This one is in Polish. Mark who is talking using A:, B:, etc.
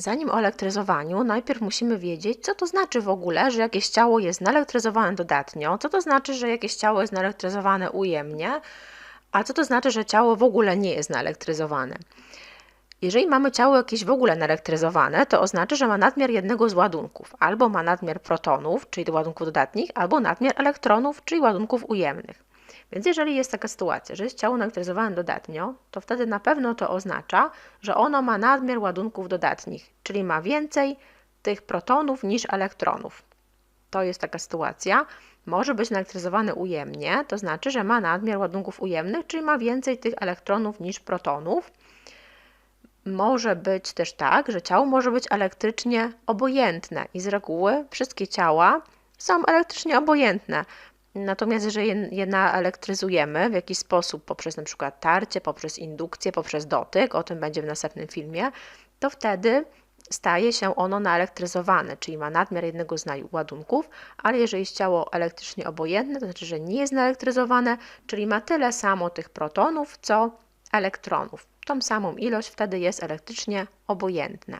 A: Zanim o elektryzowaniu, najpierw musimy wiedzieć, co to znaczy w ogóle, że jakieś ciało jest naelektryzowane dodatnio, co to znaczy, że jakieś ciało jest naelektryzowane ujemnie, a co to znaczy, że ciało w ogóle nie jest naelektryzowane. Jeżeli mamy ciało jakieś w ogóle naelektryzowane, to oznacza, że ma nadmiar jednego z ładunków. Albo ma nadmiar protonów, czyli ładunków dodatnich, albo nadmiar elektronów, czyli ładunków ujemnych. Więc jeżeli jest taka sytuacja, że jest ciało naelektryzowane dodatnio, to wtedy na pewno to oznacza, że ono ma nadmiar ładunków dodatnich, czyli ma więcej tych protonów niż elektronów. To jest taka sytuacja. Może być naelektryzowane ujemnie, to znaczy, że ma nadmiar ładunków ujemnych, czyli ma więcej tych elektronów niż protonów. Może być też tak, że ciało może być elektrycznie obojętne i z reguły wszystkie ciała są elektrycznie obojętne. Natomiast jeżeli je- je naelektryzujemy w jakiś sposób, poprzez na przykład tarcie, poprzez indukcję, poprzez dotyk, o tym będzie w następnym filmie, to wtedy staje się ono naelektryzowane, czyli ma nadmiar jednego z ładunków, ale jeżeli jest ciało elektrycznie obojętne, to znaczy, że nie jest naelektryzowane, czyli ma tyle samo tych protonów, co elektronów. Tą samą ilość wtedy jest elektrycznie obojętne.